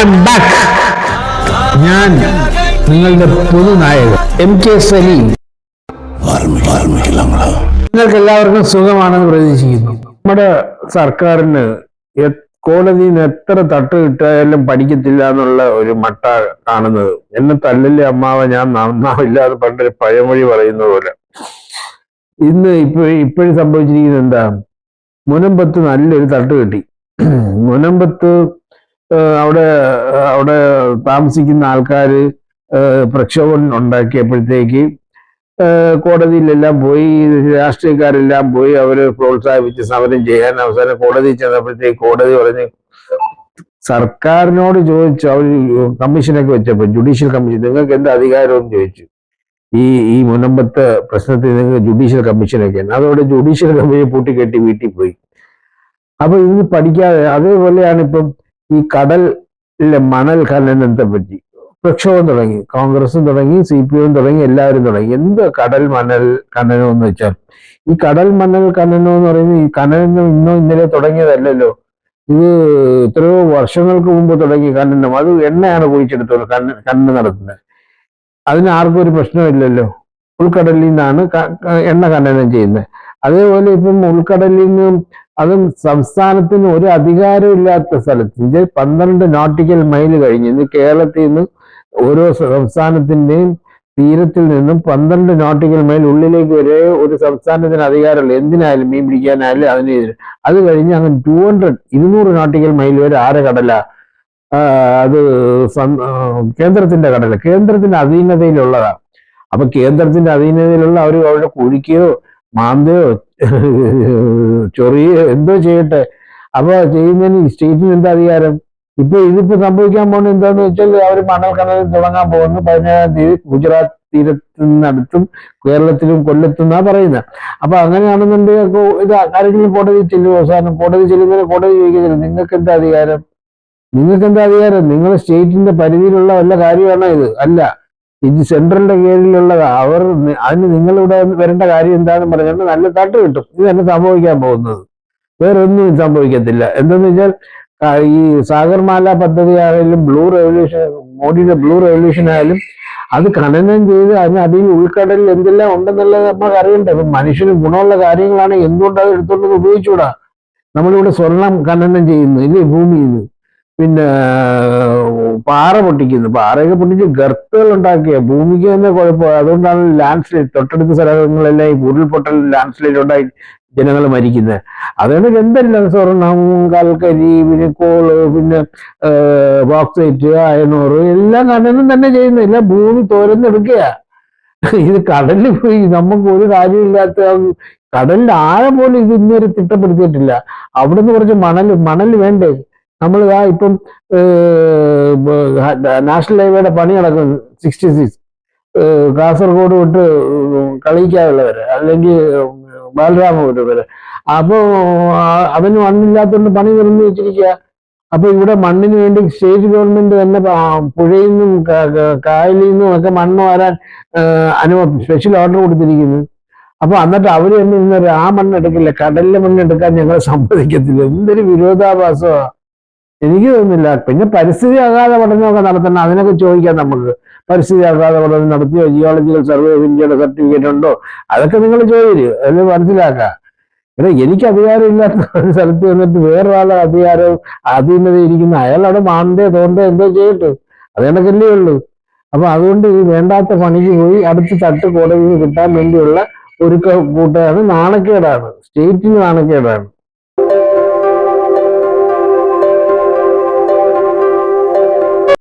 Am back ഞാൻ നിങ്ങളുടെ പുതുനായകൻ M K Saleem നിങ്ങൾക്ക് എല്ലാവർക്കും സുഖമാണെന്ന് പ്രതീക്ഷിക്കുന്നു. നമ്മുടെ സർക്കാരിന് കോടതിയിൽ നിന്ന് എത്ര തട്ട് കിട്ടായാലും പഠിക്കത്തില്ല എന്നുള്ള ഒരു മട്ട കാണുന്നത്. എന്നെ തല്ലല്ലേ അമ്മാവ ഞാൻ നന്നാവില്ലാതെ പണ്ടൊരു പഴമൊഴി പറയുന്ന പോലെ. ഇന്ന് ഇപ്പൊ ഇപ്പോഴും സംഭവിച്ചിരിക്കുന്നത് എന്താ? മുനമ്പത്ത് നല്ലൊരു തട്ട് കിട്ടി. മുനമ്പത്ത് അവിടെ അവിടെ താമസിക്കുന്ന ആൾക്കാർ പ്രക്ഷോഭം ഉണ്ടാക്കിയപ്പോഴത്തേക്ക് കോടതിയിലെല്ലാം പോയി രാഷ്ട്രീയക്കാരെല്ലാം പോയി അവരെ പ്രോത്സാഹിപ്പിച്ച് സമരം ചെയ്യാൻ അവസാനം കോടതി ചെന്നപ്പോഴത്തേക്ക് കോടതി പറഞ്ഞ് സർക്കാരിനോട് ചോദിച്ചു അവർ കമ്മീഷനൊക്കെ വെച്ചപ്പോൾ ജുഡീഷ്യൽ കമ്മീഷൻ നിങ്ങൾക്ക് എന്ത് അധികാരമെന്ന് ചോദിച്ചു. ഈ ഈ മുനമ്പത്തെ പ്രശ്നത്തിൽ നിങ്ങൾക്ക് ജുഡീഷ്യൽ കമ്മീഷനൊക്കെ അതോടെ ജുഡീഷ്യൽ കമ്മീഷൻ പൂട്ടിക്കെട്ടി വീട്ടിൽ പോയി. അപ്പൊ ഇത് പഠിക്കാതെ അതേപോലെയാണ് ഇപ്പം ഈ കടലിലെ മണൽ ഖനനത്തെ പറ്റി? പ്രക്ഷോഭം തുടങ്ങി കോൺഗ്രസും തുടങ്ങി സി പി എം തുടങ്ങി എല്ലാവരും തുടങ്ങി. എന്ത് കടൽ മണൽ ഖനനം എന്ന് വെച്ചാൽ? ഈ കടൽ മണൽ ഖനനം എന്ന് പറയുന്നത് ഈ ഖനനം ഇന്നോ ഇന്നലെ തുടങ്ങിയതല്ലല്ലോ. ഇത് എത്രയോ വർഷങ്ങൾക്ക് മുമ്പ് തുടങ്ങിയ ഖനനം. അത് എണ്ണയാണ് കുഴിച്ചെടുത്തോളൂ കണ്ണ ഖനനം നടത്തുന്നത്. അതിന് ആർക്കും ഒരു പ്രശ്നമില്ലല്ലോ. ഉൾക്കടലിൽ നിന്നാണ് എണ്ണ ഖനനം ചെയ്യുന്നത്. അതേപോലെ ഇപ്പം ഉൾക്കടലിൽ നിന്നും അതും സംസ്ഥാനത്തിന് ഒരു അധികാരം ഇല്ലാത്ത സ്ഥലത്ത്. ഇത് പന്ത്രണ്ട് നോട്ടിക്കൽ മൈൽ കഴിഞ്ഞ് ഇന്ന് കേരളത്തിൽ നിന്ന് ഓരോ സംസ്ഥാനത്തിന്റെയും തീരത്തിൽ നിന്നും പന്ത്രണ്ട് നോട്ടിക്കൽ മൈൽ ഉള്ളിലേക്ക് വരെ ഒരു സംസ്ഥാനത്തിന് അധികാരമുള്ള എന്തിനായാലും മീൻ പിടിക്കാനായാലും അതിനെതിരെ അത് കഴിഞ്ഞ് അങ്ങനെ ടു ഹൺഡ്രഡ് ഇരുന്നൂറ് നോട്ടിക്കൽ മൈൽ വരെ ആരെ കടല? അത് കേന്ദ്രത്തിന്റെ കടല. കേന്ദ്രത്തിന്റെ അധീനതയിലുള്ളതാണ് അപ്പൊ കേന്ദ്രത്തിന്റെ അധീനതയിലുള്ള അവർ അവിടെ കുഴിക്കുകയോ മാന്തയോ ചൊറിയോ എന്തോ ചെയ്യട്ടെ. അപ്പൊ ചെയ്യുന്നതിന് സ്റ്റേറ്റിന് എന്താ അധികാരം? ഇപ്പൊ ഇതിപ്പോ സംഭവിക്കാൻ പോകുന്നത് എന്താന്ന് വെച്ചാൽ അവർ മണൽ ഖനനം തുടങ്ങാൻ പോകുന്നു. പതിനേഴാം തീയതി ഗുജറാത്ത് തീരത്തിനടുത്തും കേരളത്തിലും കൊല്ലത്തും എന്നാ പറയുന്നത് അപ്പൊ അങ്ങനെയാണെന്നുണ്ടെങ്കിൽ ഇത് ആരെങ്കിലും കോടതി ചെല്ലും അവസാനം കോടതി ചെല്ലുന്നതിന് കോടതി ചോദിക്കുന്നില്ല. നിങ്ങൾക്ക് എന്താ അധികാരം? നിങ്ങൾക്ക് എന്താ അധികാരം? നിങ്ങൾ സ്റ്റേറ്റിന്റെ പരിധിയിലുള്ള വല്ല കാര്യമാണോ ഇത്? അല്ല. ഇത് സെൻട്രലിന്റെ കീഴിലുള്ളത് അവർ അതിന് നിങ്ങളിവിടെ വരേണ്ട കാര്യം എന്താണെന്ന് പറഞ്ഞാൽ നല്ല തട്ട് കിട്ടും. ഇത് തന്നെ സംഭവിക്കാൻ പോകുന്നത്. വേറെ ഒന്നും സംഭവിക്കത്തില്ല. എന്തെന്ന് വെച്ചാൽ ഈ സാഗർമാല പദ്ധതി ആയാലും ബ്ലൂ റെവല്യൂഷൻ മോഡിയുടെ ബ്ലൂ റെവല്യൂഷൻ ആയാലും അത് ഖനനം ചെയ്ത് അതിന് അതിൽ ഉൾക്കടലിൽ എന്തെല്ലാം ഉണ്ടെന്നുള്ളത് നമുക്ക് അറിയണ്ടേ. അപ്പം മനുഷ്യന് ഗുണമുള്ള കാര്യങ്ങളാണ് എന്തുകൊണ്ട് അത് എടുത്തുകൊണ്ട് ഉപയോഗിച്ചുകൂടാ? നമ്മളിവിടെ സ്വർണം ഖനനം ചെയ്യുന്നു ഇല്ലേ? ഭൂമിയിൽ നിന്ന്. പിന്നെ പാറ പൊട്ടിക്കുന്നു. പാറയൊക്കെ പൊട്ടിച്ച് ഗർത്തുകൾ ഉണ്ടാക്കിയ ഭൂമിക്ക് തന്നെ കുഴപ്പം. അതുകൊണ്ടാണ് ലാൻഡ് സ്ലൈഡ് തൊട്ടടുത്ത സ്ഥലങ്ങളെല്ലാം ഈ ഉരുൾപൊട്ടൽ ലാൻഡ് സ്ലൈഡ് ഉണ്ടായി ജനങ്ങൾ മരിക്കുന്നത് അതുകൊണ്ട് എന്തെല്ലാം സ്വർണം കൽക്കരി പിന്നെ കോൾ പിന്നെ ബോക്സൈറ്റ് അയണോറ് എല്ലാം ഖനനം തന്നെ ചെയ്യുന്നു. എല്ലാം ഭൂമി തോരന്നെടുക്കുക ഇത് കടലിൽ പോയി നമുക്ക് ഒരു കാര്യമില്ലാത്ത കടലിന്റെ ആഴം പോലും ഇത് ഇന്നേരെ തിട്ടപ്പെടുത്തിയിട്ടില്ല. അവിടുന്ന് കുറച്ച് മണൽ മണൽ വേണ്ടേ? നമ്മൾ ആ ഇപ്പം നാഷണൽ ഹൈവേയുടെ പണി നടക്കുന്നു സിക്സ്റ്റി സിക്സ് കാസർഗോഡ് വിട്ട് കളിക്കാനുള്ളവര് അല്ലെങ്കിൽ ബാലരാമപുരം വരെ അപ്പോ അവന് മണ്ണില്ലാത്തതുകൊണ്ട് പണി നിർന്നു വെച്ചിരിക്കുക അപ്പൊ ഇവിടെ മണ്ണിന് വേണ്ടി സ്റ്റേറ്റ് ഗവൺമെന്റ് തന്നെ പുഴയിൽ നിന്നും കായലിൽ നിന്നും ഒക്കെ മണ്ണ് വരാൻ അനുഭവം സ്പെഷ്യൽ ഓർഡർ കൊടുത്തിരിക്കുന്നു. അപ്പൊ എന്നിട്ട് അവർ തന്നെ ഇന്നൊരു ആ മണ്ണെടുക്കില്ല കടലിലെ മണ്ണെടുക്കാൻ ഞങ്ങളെ സമ്മതിക്കത്തില്ല. എന്തൊരു വിരോധാഭാസമാ. എനിക്ക് തോന്നുന്നില്ല. പിന്നെ പരിസ്ഥിതി ആഘാത പഠനമൊക്കെ നടത്തണം. അതിനൊക്കെ ചോദിക്കാം നമുക്ക്. പരിസ്ഥിതി ആഘാത പഠനം നടത്തിയോ? ജിയോളജിക്കൽ സർവേ ഓഫ് ഇന്ത്യയുടെ സർട്ടിഫിക്കറ്റ് ഉണ്ടോ? അതൊക്കെ നിങ്ങൾ ചോദിച്ചു അത് മനസ്സിലാക്കാം. എടാ എനിക്ക് അധികാരമില്ലാത്ത ഒരു സ്ഥലത്ത് വന്നിട്ട് വേറൊരാളെ അധികാരം അധീനത ഇരിക്കുന്ന. അയാൾ അവിടെ മാന്തേ തോണ്ടേ എന്തോ ചെയ്യട്ടെ അത് കണക്കല്ലേ ഉള്ളൂ. അപ്പൊ അതുകൊണ്ട് ഈ വേണ്ടാത്ത പണിക്ക് പോയി അടുത്ത് തട്ട് കോടതിയിൽ കിട്ടാൻ വേണ്ടിയുള്ള ഒരു കൂട്ടാണ് നാണക്കേടാണ്. സ്റ്റേറ്റിന് നാണക്കേടാണ്.